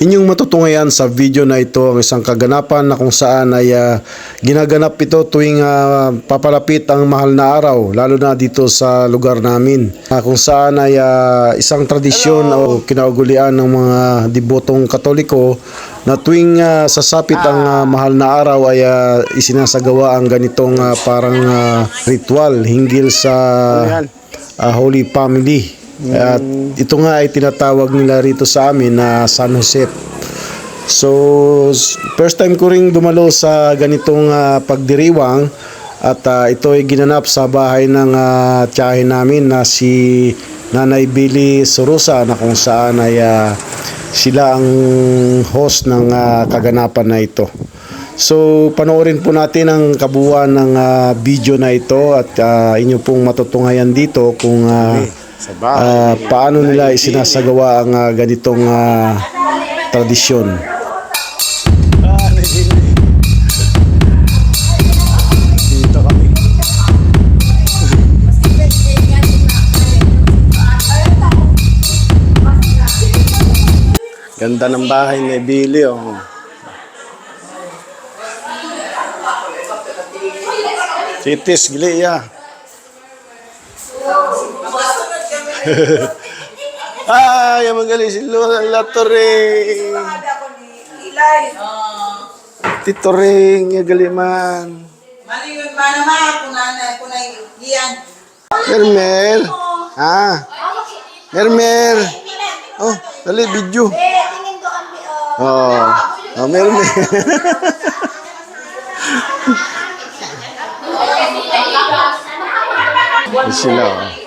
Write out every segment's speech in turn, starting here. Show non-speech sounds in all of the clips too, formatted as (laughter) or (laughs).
Inyong matutunghayan sa video na ito ang isang kaganapan na kung saan ay ah, ginaganap ito tuwing ah, papalapit ang mahal na araw, lalo na dito sa lugar namin. Ah, kung saan ay ah, isang tradisyon o kinaugulian ng mga debotong katoliko na tuwing ah, sasapit ang ah, mahal na araw ay ah, isinasagawa ang ganitong ah, parang ah, ritual hinggil sa ah, Holy Family. At ito nga ay tinatawag nila rito sa amin na San Jose. So, first time ko ring dumalo sa ganitong ah, pagdiriwang at ah, ito ay ginanap sa bahay ng uh, tiyahin namin na si Nanay Billy Sorosa na kung saan ay ah, sila ang host ng ah, kaganapan na ito. So, panoorin po natin ang kabuuan ng ah, video na ito at ah, inyo pong matutunghayan dito kung ah, ah, paano nila isinasagawa ang ah, ganitong ah, tradisyon. Ganda ng bahay ni Billy, oh. Titis, gili ya. (laughs) Ay, ang magaling si Lola Latoring. Tito Ring, yung galiman. Malingon pa naman kung nanay kung naiiyan. Mermer. Ha? Mermer. Oh, dali, video. Oh, oh Mermer. Yan sila, oh.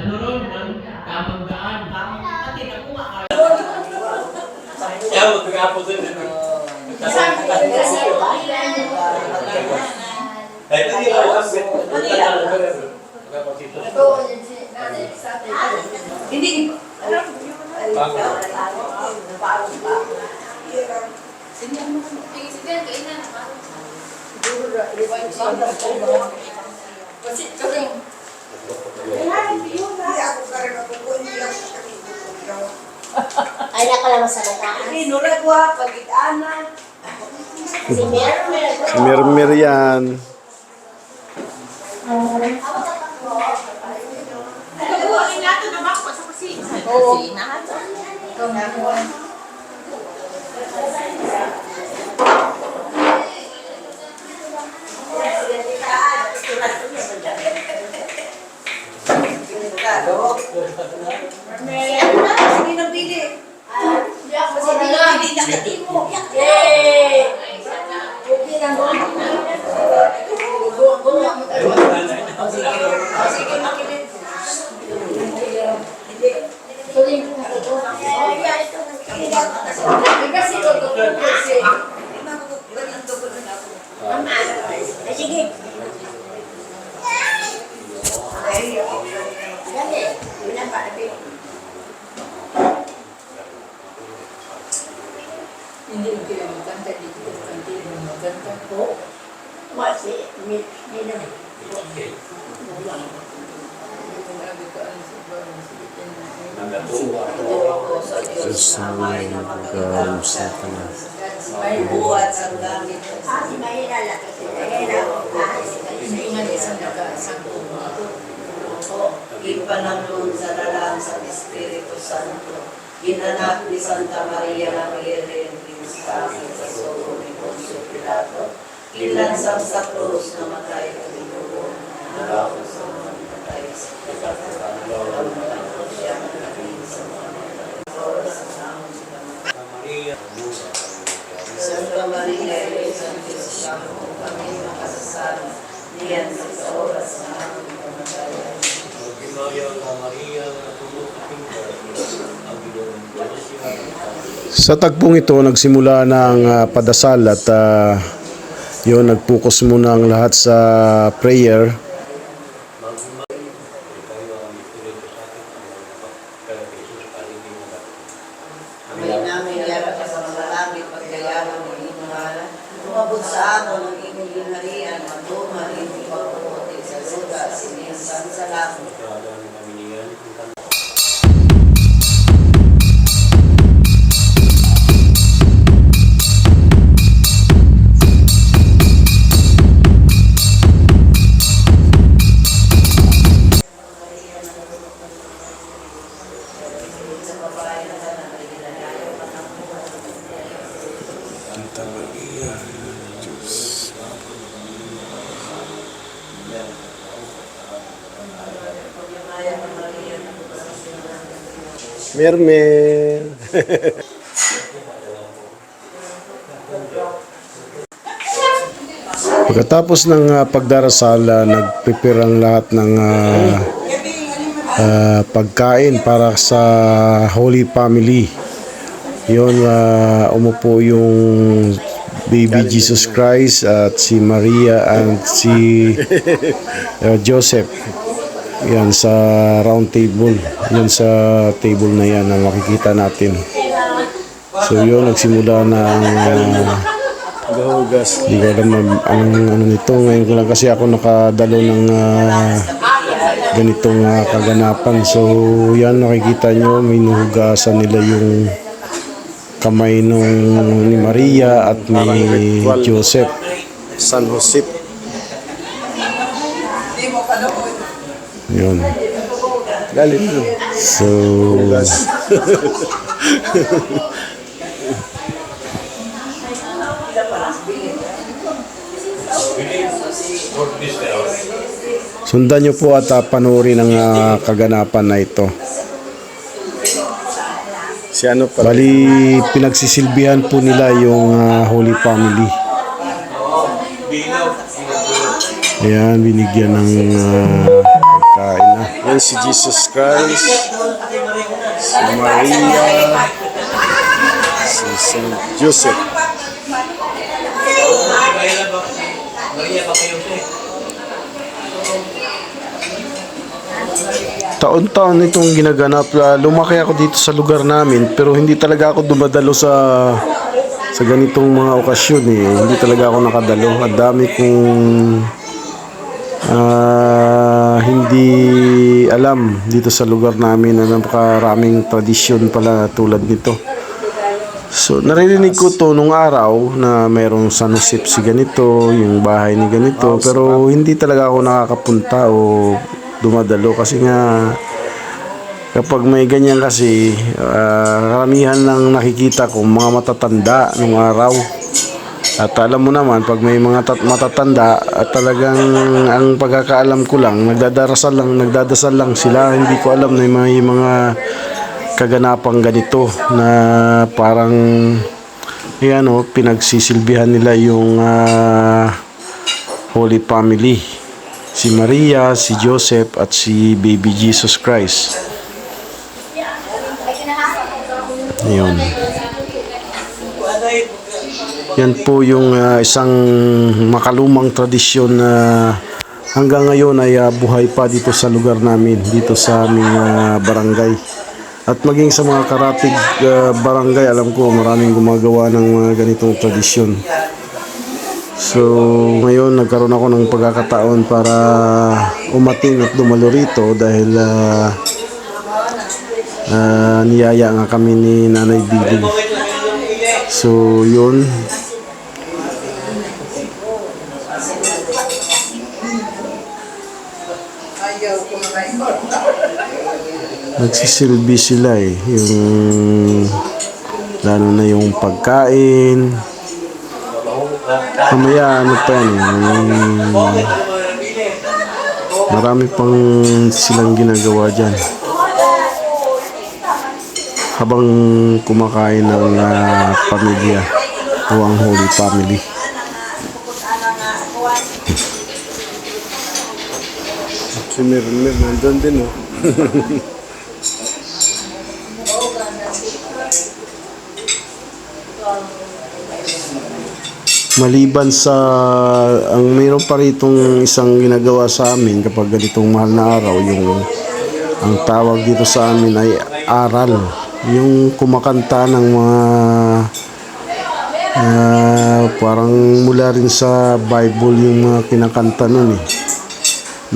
Ano ron, ang tamang daan. Hindi. Ay, nakalamas sa bataan. Nuragwa, pag-itana. (laughs) Si meron. Si Mermer yan. Oo. Kusina. Sige na pili. Kasi pinili niya ka timo. Yay! Okay lang. Sige, makilit. Tuloy mo na ito. Kasi ito, kasi. Mama, ay sige. Dali, yun ang paabi. Hindi ko kaya magkanta dito. Hindi ko magkanta po. Kasi, may, may na. May buhat sa gamit. Kasi may lalaki sila. Yan ako. Ah, Hindi nga isang nag-asang Ipanangon sa lalang sa Espiritu Santo. Ginanap ni Santa Maria ng Virgen Pinstasi sa Solo ni Poncio Pilato. Kinlansang sa krus na matay ang inubo. Nalako Santa Maria, Pinstasi, kami makasasama. Diyan sa oras ng aming kamatayan. Maria, Maria, natulog ang Sa tagpong ito, nagsimula na ang ah, padasal at ah, yun, nagpokus muna ang lahat sa prayer. Amay namin yan sa mga langit, pagkayaman ng inyong ngalan. Umabot sa amin magduman, hindi pagpuputin sa lugar, siniyasan sa langit. Mermer. Pagkatapos ng ah, pagdarasal, uh, nagprepare ang lahat ng ah, ah, pagkain para sa Holy Family. Yun, ah, umupo yung baby Jesus Christ at si Maria and si (laughs) ah, Joseph. Yan sa round table. Yan sa table na yan na makikita natin. So yun, nagsimula na ang uh, Gahugas. hindi ko alam ang, ang ano nito. Ngayon ko lang kasi ako nakadalo ng ah, ganitong ah, kaganapan. So yan, nakikita nyo, may nuhugasan nila yung kamay nung ni Maria at ni Joseph. San Jose. Yun. Galit mo. So, sundan nyo po at uh, panoorin ang ah, kaganapan na ito. Si ano pala? Bali, pinagsisilbihan po nila yung ah, Holy Family. Ayan, binigyan ng na. Yan si Jesus Christ. Si Maria. Si Saint Joseph. Taon-taon itong ginaganap. Lumaki ako dito sa lugar namin pero hindi talaga ako dumadalo sa sa ganitong mga okasyon eh. Hindi talaga ako nakadalo. Ang dami kong ah, hindi alam dito sa lugar namin na napakaraming tradisyon pala tulad nito. So, naririnig ko to nung araw na mayroong San Jose si ganito, yung bahay ni ganito, pero hindi talaga ako nakakapunta o dumadalo kasi nga kapag may ganyan kasi ah, karamihan ng nakikita ko mga matatanda nung araw at alam mo naman pag may mga tat- matatanda at talagang ang pagkakaalam ko lang nagdadarasal lang nagdadasal lang sila. Hindi ko alam na may mga kaganapang ganito na parang yan o pinagsisilbihan nila yung ah, Holy Family. Si Maria, si Joseph at si baby Jesus Christ. Yun yan po yung ah, isang makalumang tradisyon na hanggang ngayon ay ah, buhay pa dito sa lugar namin, dito sa aming ah, barangay. At maging sa mga karatig ah, barangay, alam ko maraming gumagawa ng mga ganitong tradisyon. So, ngayon nagkaroon ako ng pagkakataon para umating at dumalo rito dahil ah, ah, niyaya nga kami ni Nanay Bibi. So, yun. Nagsisilbi sila eh. Yung lalo na yung pagkain. Mamaya ano pa yan eh. may- Marami pang silang ginagawa dyan. Habang kumakain ng ah, pamilya o ang Holy Family. Si Mirmir nandun din oh. (laughs) maliban sa ang mayroon pa ritong isang ginagawa sa amin kapag ganitong mahal na araw yung ang tawag dito sa amin ay aral. Yung kumakanta ng mga ah, parang mula rin sa Bible yung mga kinakanta nun eh.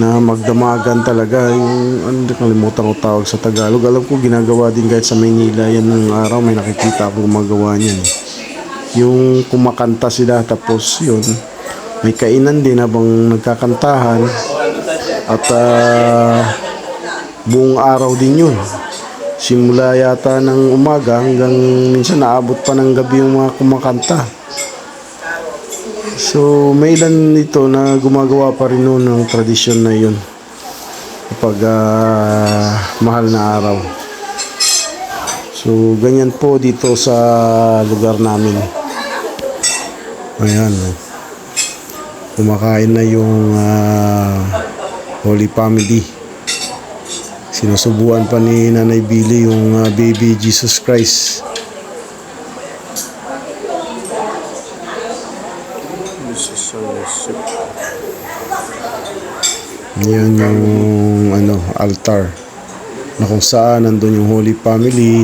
Na magdamagan talaga. Yung ano nakalimutan ko tawag sa Tagalog. Alam ko ginagawa din kahit sa Maynila yan ng araw may nakikita akong gumagawa niyan. eh yung kumakanta sila tapos yun may kainan din habang nagkakantahan. At ah, buong araw din yun. Simula yata ng umaga hanggang minsan naabot pa ng gabi yung mga kumakanta. So may ilan nito na gumagawa pa rin noon ng tradisyon na yun. Kapag ah, mahal na araw. So ganyan po dito sa lugar namin Ayan. Kumakain na yung ah, Holy Family. Sinusubuan pa ni Nanay Billy yung ah, baby Jesus Christ. Yan yung ano, altar. Na kung saan nandun yung Holy Family,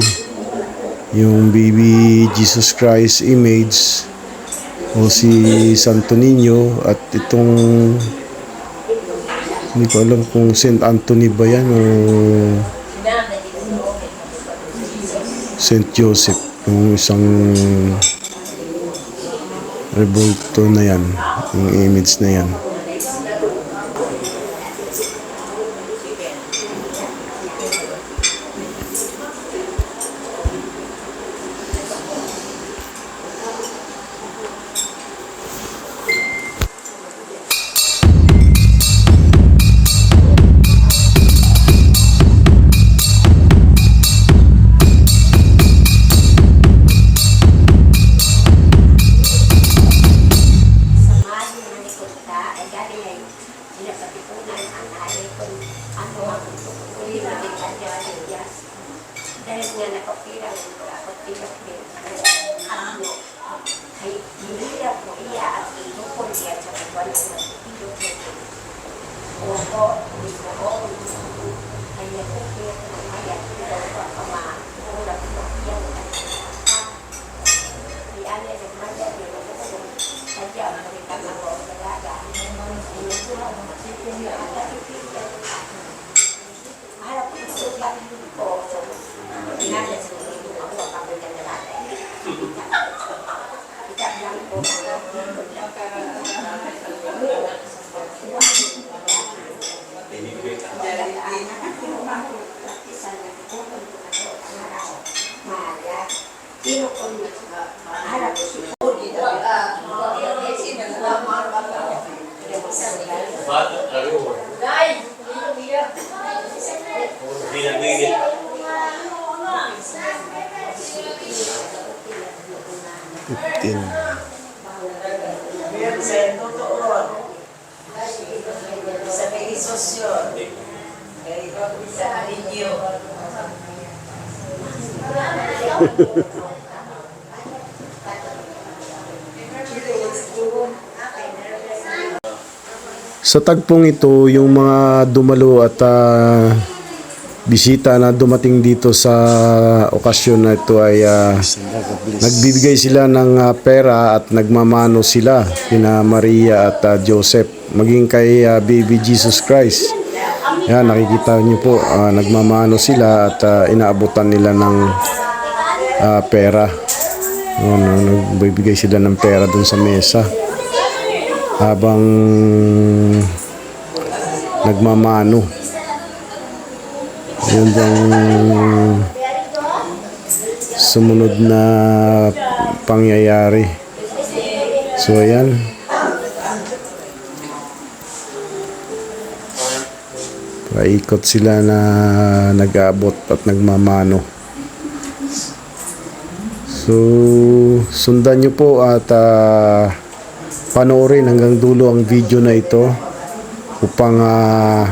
yung baby Jesus Christ image, o si Santo Niño at itong hindi ko alam kung Saint Anthony ba yan o Saint Joseph yung isang revolto na yan yung image na yan ko ako ninyo. Sa tagpong ito, yung mga dumalo at ah, bisita na dumating dito sa okasyon na ito ay ah, nagbibigay sila ng ah, pera at nagmamano sila kina Maria at ah, Joseph maging kay ah, baby Jesus Christ. Yan, nakikita niyo po, ah, nagmamano sila at ah, inaabutan nila ng ah, pera. Ano, nagbibigay sila ng pera dun sa mesa habang nagmamano. Yun ang sumunod na pangyayari. So, ayan. Paikot sila na nag-aabot at nagmamano. So, sundan nyo po at ah, panoorin hanggang dulo ang video na ito upang ah,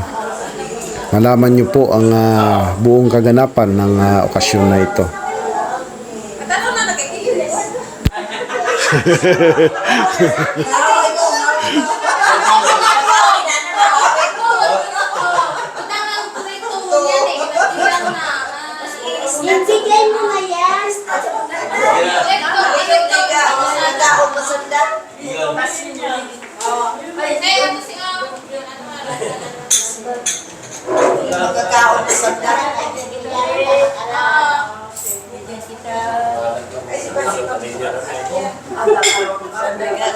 malaman nyo po ang ah, buong kaganapan ng ah, okasyon na ito. (laughs) Ibigay mo na yan.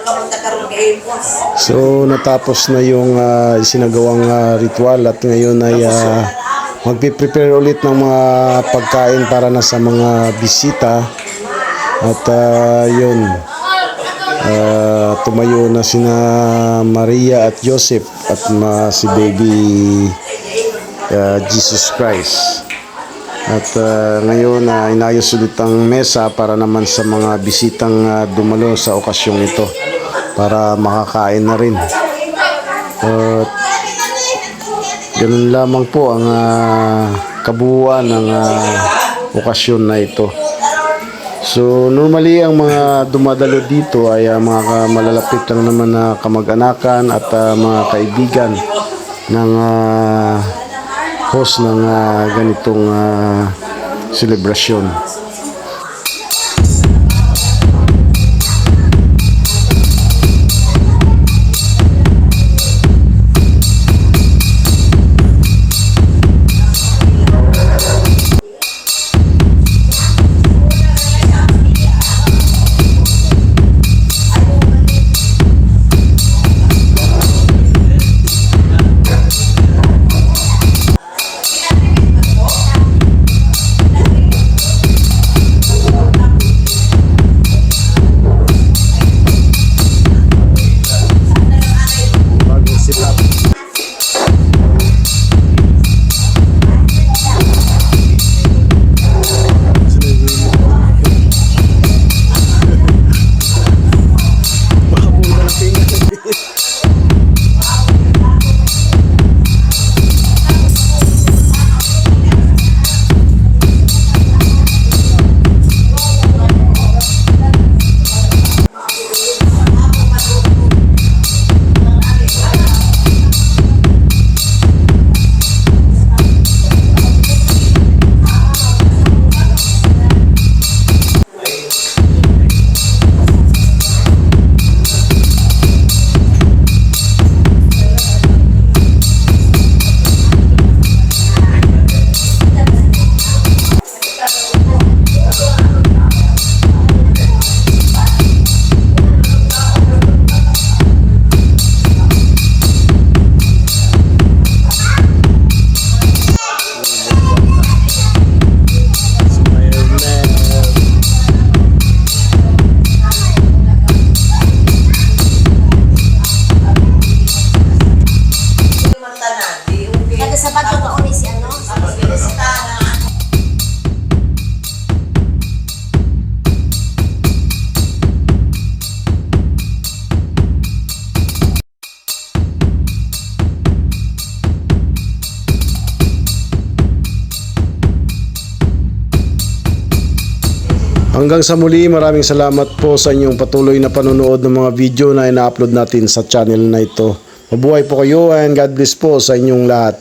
Kamunta karon kay boss. So natapos na yung ah, isinagawang ah, ritual at ngayon ay uh, magpiprepare ulit ng mga pagkain para na sa mga bisita. At ah, yun ah, tumayo na sina Maria at Joseph at ma, si baby ah, Jesus Christ. At ah, ngayon na inayos ulit ang mesa para naman sa mga bisitang ah, dumalo sa okasyong ito para makakain na rin. At ganun lamang po ang ah, kabuuan ng ah, okasyon na ito. So normally ang mga dumadalo dito ay ah, mga malalapit lang naman na kamag-anakan at ah, mga kaibigan ng ah, host ng ah, ganitong ah, selebrasyon. Hanggang sa muli, maraming salamat po sa inyong patuloy na panonood ng mga video na ina-upload natin sa channel na ito. Mabuhay po kayo and God bless po sa inyong lahat.